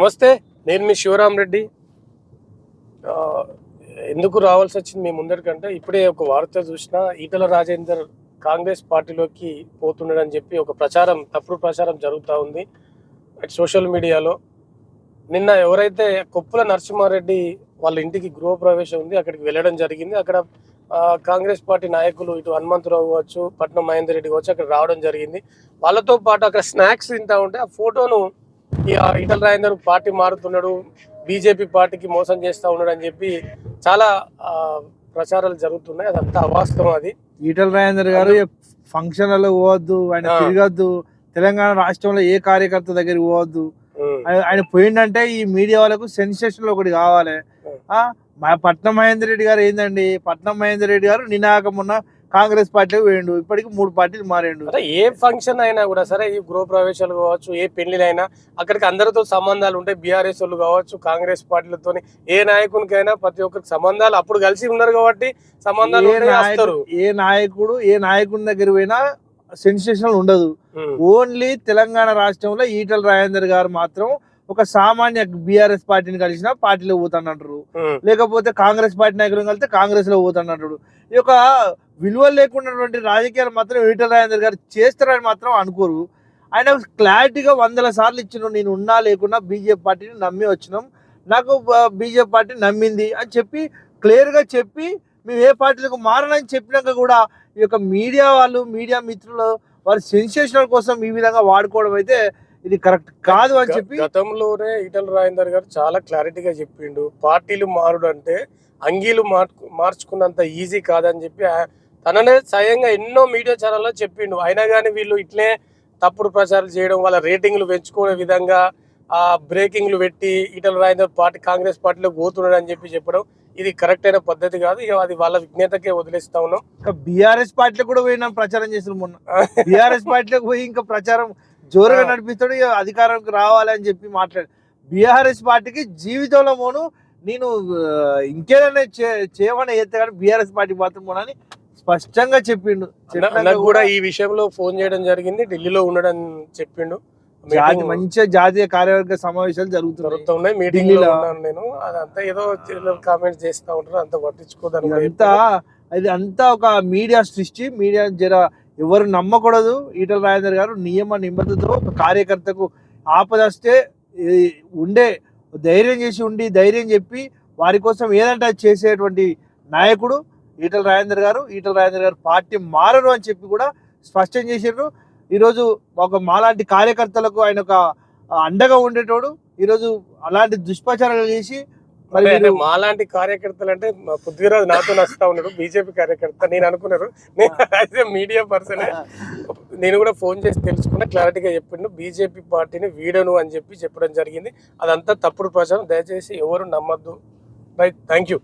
నమస్తే నేను మీ శివరాం రెడ్డి. ఎందుకు రావాల్సి వచ్చింది మీ ముందరికంటే ఇప్పుడే ఒక వార్త చూసిన ఈటల రాజేందర్ కాంగ్రెస్ పార్టీలోకి పోతున్నాడని చెప్పి ఒక ప్రచారం తప్పుడు ప్రచారం జరుగుతూ ఉంది. అటు సోషల్ మీడియాలో. నిన్న ఎవరైతే కొప్పుల నరసింహారెడ్డి వాళ్ళ ఇంటికి గృహప్రవేశం ఉంది అక్కడికి వెళ్ళడం జరిగింది. అక్కడ కాంగ్రెస్ పార్టీ నాయకులు ఇటు హనుమంతరావు కావచ్చు పట్నం మహేందర్ రెడ్డి కావచ్చు అక్కడ రావడం జరిగింది. వాళ్ళతో పాటు అక్కడ స్నాక్స్ తింటా ఉంటే ఆ ఫోటోను ఈ ఈటల రాజేందర్ పార్టీ మారుతున్నాడు బీజేపీ పార్టీకి మోసం చేస్తా ఉన్నాడు అని చెప్పి చాలా ప్రచారాలు జరుగుతున్నాయి. అదంతా అవాస్తవం అది. ఈటల రాజేందర్ గారు ఫంక్షన్లలో పోవద్దు ఆయన. తిరగద్దు తెలంగాణ రాష్ట్రంలో ఏ కార్యకర్త దగ్గరికి పోవద్దు. ఆయన పోయిందంటే ఈ మీడియా వాళ్ళకు సెన్సేషన్ ఒకటి కావాలి. మా పట్నం మహేందర్ రెడ్డి గారు ఏందండి? పట్నం మహేందర్ రెడ్డి గారు నినాక మొన్న కాంగ్రెస్ పార్టీకి పోయిండు ఇప్పటికి మూడు పార్టీలు మారిండు అంటే ఏ ఫంక్షన్ అయినా కూడా సరే ఈ గృహ ప్రవేశాలు కావచ్చు ఏ పెళ్ళిలైనా అక్కడికి అందరితో సంబంధాలు ఉంటాయి బీఆర్ఎస్ వాళ్ళు కావచ్చు కాంగ్రెస్ పార్టీలతో ఏ నాయకునికైనా ప్రతి ఒక్కరికి సంబంధాలు అప్పుడు కలిసి ఉన్నారు కాబట్టి సంబంధాలు ఏ ఉంటాయి, నాయకుడు వస్తారు ఏ నాయకుడు ఏ నాయకుడి దగ్గర పోయినా సెన్సేషన్ ఉండదు. ఓన్లీ తెలంగాణ రాష్ట్రంలో ఈటల రాజేందర్ గారు మాత్రం ఒక సామాన్య బీఆర్ఎస్ పార్టీని కలిసిన పార్టీలో పోతానంటారు. లేకపోతే కాంగ్రెస్ పార్టీ నాయకులను కలిస్తే కాంగ్రెస్లో పోతానంటాడు ఈ యొక్క విలువ లేకున్నటువంటి రాజకీయాలు మాత్రం ఈటల రాజేందర్ గారు చేస్తారని మాత్రం అనుకోరు. ఆయన క్లారిటీగా వందల సార్లు ఇచ్చిన నేను ఉన్నా లేకున్నా బీజేపీ పార్టీని నమ్మి వచ్చినాం. నాకు బీజేపీ పార్టీ నమ్మింది అని చెప్పి క్లియర్గా చెప్పి మేము ఏ పార్టీలకు మారనని చెప్పినాక కూడా ఈ యొక్క మీడియా వాళ్ళు మీడియా మిత్రులు వారి సెన్సేషనల్ కోసం ఈ విధంగా వాడుకోవడం అయితే ఇది కరెక్ట్ కాదు అని చెప్పి గతంలోనే ఈటల రాజేందర్ గారు చాలా క్లారిటీగా చెప్పిండు. పార్టీలు మారుడు అంటే అంగీలు మార్చు మార్చుకున్నంత ఈజీ కాదని చెప్పి తననే స్వయంగా ఎన్నో మీడియా ఛానల్లో చెప్పిండు. అయినా కానీ వీళ్ళు ఇట్లే తప్పుడు ప్రచారం చేయడం వాళ్ళ రేటింగ్లు పెంచుకునే విధంగా ఆ బ్రేకింగ్లు పెట్టి ఈటల రాజేందర్ పార్టీ కాంగ్రెస్ పార్టీలో పోతున్నాడు అని చెప్పి చెప్పడం ఇది కరెక్ట్ అయిన పద్ధతి కాదు. ఇక అది వాళ్ళ విజ్ఞతకే వదిలేస్తా ఉన్నాం. బీఆర్ఎస్ పార్టీలో కూడా పోయినా ప్రచారం చేసిన మొన్న. బీఆర్ఎస్ పార్టీలోకి పోయి ఇంకా ప్రచారం జోరుగా. నడిపిస్తాడు అధికారంకి రావాలి అని చెప్పి మాట్లాడు. బీఆర్ఎస్ పార్టీకి జీవితంలో మోను నేను ఇంకేదైనా చేయమని చేస్తే కానీ బీఆర్ఎస్ పార్టీ మాత్రం పోనని స్పష్టంగా చెప్పిండు. నాకు కూడా ఈ విషయంలో ఫోన్ చేయడం జరిగింది ఢిల్లీలో ఉండడం చెప్పిండు. జాతి Meeting మంచిగా జాతీయ కార్యవర్గ సమావేశాలు జరుగుతున్నాయి. మీటింగ్ నేను. అదంతా ఏదో కామెంట్స్ చేస్తా ఉంటారు అంత పట్టించుకోదని కూడా ఇదంతా ఇది అంతా ఒక మీడియా సృష్టి మీడియా జర ఎవరు నమ్మకూడదు. ఈటల రాజేందర్ గారు నియమ నిబద్ధతతో ఒక కార్యకర్తకు ఆపదస్తే ఉండే ధైర్యం చేసి ఉండి ధైర్యం చెప్పి వారి కోసం ఏదంటే అది చేసేటువంటి నాయకుడు ఈటల రాజేందర్ గారు. ఈటల రాజేందర్ గారు పార్టీ మారరు అని చెప్పి కూడా స్పష్టం చేసారు ఈరోజు ఒక మాలాంటి కార్యకర్తలకు ఆయన ఒక అండగా ఉండేటోడు. ఈరోజు అలాంటి దుష్ప్రచారాలు చేసి అంటే- మాలాంటి కార్యకర్తలు అంటే మా పృథ్వీరాజ్ నాతో నచ్చుతా ఉన్నాడు బీజేపీ కార్యకర్త. నేను అనుకున్నారు. నేను అయితే మీడియా పర్సన్ నేను కూడా ఫోన్ చేసి తెలుసుకున్న క్లారిటీగా చెప్పిండు బీజేపీ పార్టీని వీడను అని చెప్పి చెప్పడం జరిగింది. అదంతా తప్పుడు ప్రచారం. దయచేసి ఎవరు నమ్మద్దు. Right thank you